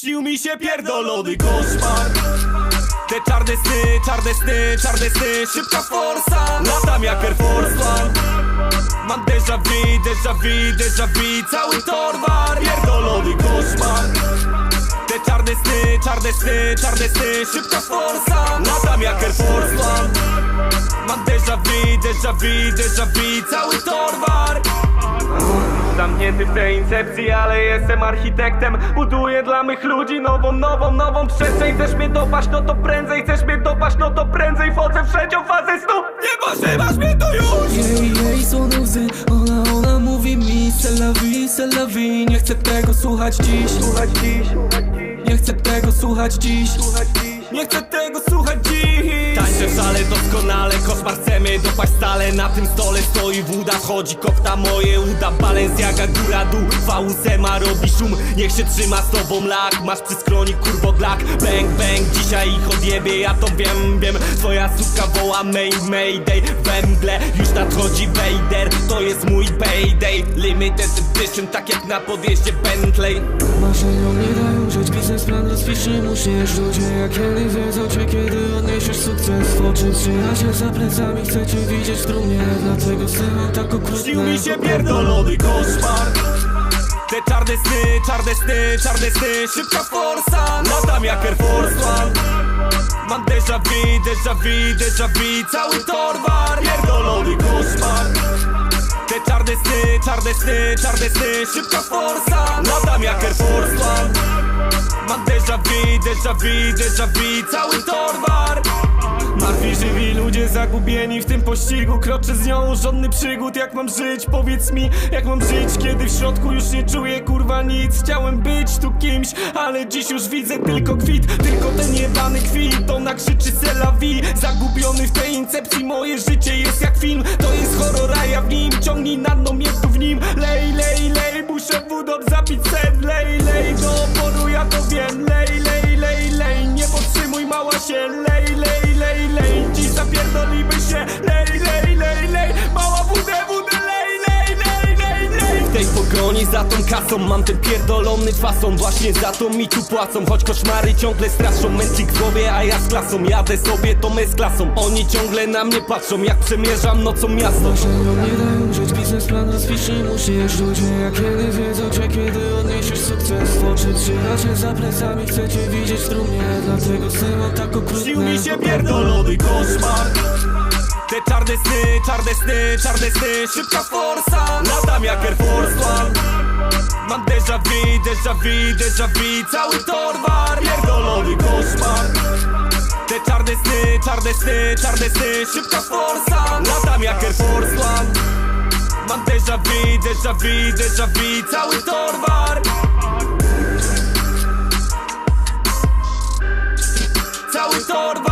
Śnił mi się pierdolony koszmar. Te czarne sny, czarne sny, czarne sny Szybka forsa, latam jak Air Force One. Mam déjà vu, déjà vu, déjà vu Cały torwar, pierdolony koszmar. Te czarne sny, czarne sny, czarne sny Szybka forsa, latam jak Air Force One. Mam déjà vu, déjà vu, déjà vu Cały torwar Zamknięty w tej incepcji, ale jestem architektem. Buduję dla mych ludzi nową, nową, nową przestrzeń. Chcesz mnie dopaść, no to prędzej. Chcesz mnie dopaść, no to prędzej. Wchodzę w trzecią fazę snu Nie pożywasz mnie to już! Jej, jej są łzy, ona, ona mówi mi la vie Nie chcę tego słuchać dziś Słuchać dziś, Nie chcę tego słuchać dziś. Słuchać dziś. Nie chcę tego słuchać dziś W szale doskonale, koszmar chcemy dopaść stale. Na tym stole stoi woda, wchodzi kopta moje uda. Balenciaga góra dół, VUSema robi szum. Niech się trzyma z tobą lak, masz przy skroni kurwo glak. Bang bang, dzisiaj ich odjebie, ja to wiem, wiem. Twoja suka woła May Mayday. We mgle już nadchodzi Vader, to jest mój payday. Limited edition, tak jak na podjeździe Bentley. Marzeniom nie dają żyć Biznesplan rozpiszy musisz. Ludzie jak kiedy wiedzą cię Kiedy odniesiesz sukces. W oczy Przyjaciel za plecami Chcę cię widzieć w trumnie. Dlatego synem tak okrutne. Śnił mi się pierdolony koszmar. Te czarne sny, czarne sny, czarne sny. Szybka forsa, latam jak Air Force One. Mam déjà vu, déjà vu, déjà vu Cały torwar, pierdolony koszmar czarne sny, czarne sny Szybka forsa, latam jak Air Force One. Mam déjà vu, déjà vu, déjà vu Cały torwar. Martwi żywi ludzie zagubieni w tym pościgu. Kroczę z nią żadny przygód. Jak mam żyć? Powiedz mi Jak mam żyć? Kiedy w środku już nie czuję kurwa nic. Chciałem być tu kimś Ale dziś już widzę tylko kwit. Tylko ten jebany kwit Ona krzyczy sela vi Zagubiony w tej incepcji Moje życie jest jak film. To jest horror, a ja w nim Ciągnij na dno Wódą zapić sen Lej, lej Do oporu ja to wiem Lej, lej, lej, lej Nie podtrzymuj mała się Lej, lej, lej, lej Dziś zapierdolimy się Lej, lej, lej, lej Mała wódę, wódę Lej, lej, lej, lej, lej W tej pogoni za tą kasą Mam ten pierdolony fason Właśnie za to mi tu płacą Choć koszmary ciągle straszą Męcik w głowie, a ja z klasą Jadę sobie, to my z klasą Oni ciągle na mnie patrzą Jak przemierzam nocą miasto Marzeniom nie dają rozpiszy musisz Ludzie jak kiedy wiedzą cię Kiedy odniesiesz sukces. Oczy Przyjaciel za plecami Chcę cię widzieć trumnie. Dlatego synem tak okrutne. Śnił mi się pierdolony koszmar. Te czarne sny, czarne sny, czarne sny. Szybka forsa, latam jak Air Force One. Mam déjà vu, déjà vu, déjà vu. Cały torwar, pierdolony koszmar. Te czarne sny, czarne sny, czarne sny. Szybka forsa, latam jak Air Force One Mam déjà vu, déjà vu, déjà vu Cały torwar Cały torwar